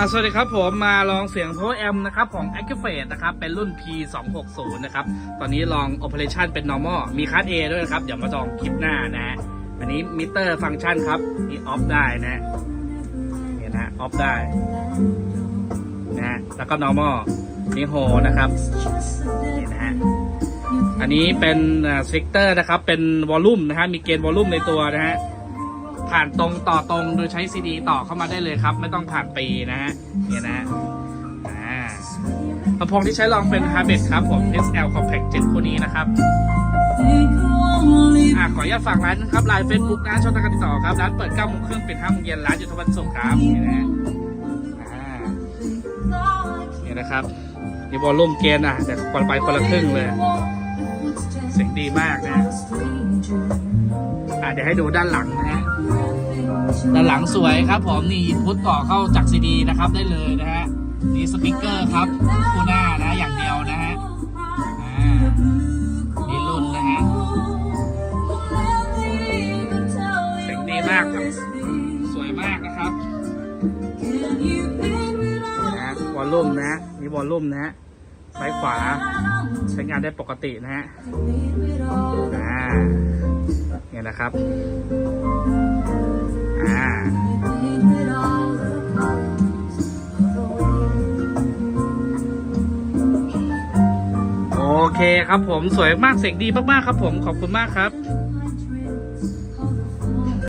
อะสวัสดีครับผมมาลองเสียง Power Amp นะครับของ a c t i v a t e นะครับเป็นรุ่น P260 นะครับตอนนี้ลอง Operation เป็น normal มีคัส A ด้วยนะครับ เดี๋ยวมาลองคลิปหน้านะฮะอันนี้มิเตอร์ฟังก์ชันครับนี่ออฟได้นะฮะเนี่ยนะออฟได้นะฮะแล้วก็ normal นี่โฮนะครับนี่นะฮะอันนี้เป็นสวิกเตอร์นะครับเป็นวอลลุ่มนะฮะมีเกณฑ์วอลลุ่มในตัวนะฮะ ผ่านตรงต่อตรงโดยใช้ซีดีต่อเข้ามาได้เลยครับ ไม่ต้องผ่านปีนะฮะเนี่ยนะอ่าลำโพงที่ใช้ลองเป็น h a r b e t ครับผม SL Compact 7คู่นี้นะครับอ่าขออนุญาตฝากร้านนะครับไลน์เฟซบุ๊กนะช่องทางการติดต่อครับ ร้านเปิด9โมงครึ่งป็น5โมงเย็นร้านอยู่ทุกวันศุกร์ครับนี่นะฮะอ่าเนี่ยนะครับนี่วอลลุ่มเกณฑ์อะแต่คนไปคนละครึ่งเลย เสียงดีมากนะ เดี๋ยวให้ดูด้านหลังนะฮะด้านหลังสวยครับผมนี่พุทต่อเข้าจากซีดีนะครับได้เลยนะฮะนี่สปีกเกอร์ครับคู่หน้านะอย่างเดียวนะฮะอ่านี่รุ่นนะฮะเสียงดีมากครับสวยมากนะครับนะฮะวอลลุ่มนะมีวอลลุ่มนะฮะซ้ายขวาใช้งานได้ปกตินะฮะอ่าเนี่ย นะครับอ่าโอเคครับผมสวยมากเสียงดีมากๆครับผมขอบคุณมากครับ